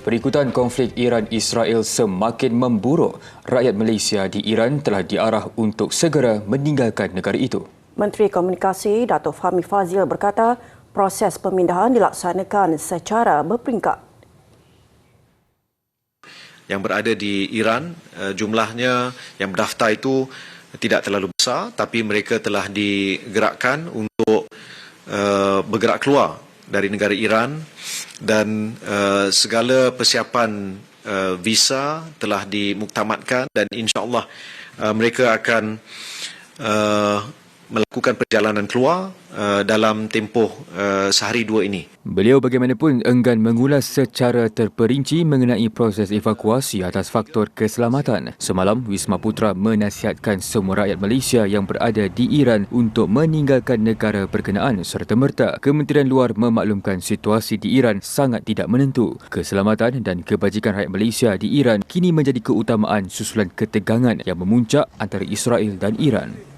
Perikutan konflik Iran-Israel semakin memburuk, rakyat Malaysia di Iran telah diarah untuk segera meninggalkan negara itu. Menteri Komunikasi Datuk Fahmi Fazil berkata proses pemindahan dilaksanakan secara berperingkat. Yang berada di Iran, eh, jumlahnya yang berdaftar itu tidak terlalu besar tapi mereka telah digerakkan untuk eh, bergerak keluar dari negara Iran dan uh, segala persiapan uh, visa telah dimuktamadkan dan insya-Allah uh, mereka akan uh, melakukan perjalanan keluar uh, dalam tempoh uh, sehari dua ini. Beliau bagaimanapun enggan mengulas secara terperinci mengenai proses evakuasi atas faktor keselamatan. Semalam, Wisma Putra menasihatkan semua rakyat Malaysia yang berada di Iran untuk meninggalkan negara berkenaan serta merta. Kementerian Luar memaklumkan situasi di Iran sangat tidak menentu. Keselamatan dan kebajikan rakyat Malaysia di Iran kini menjadi keutamaan susulan ketegangan yang memuncak antara Israel dan Iran.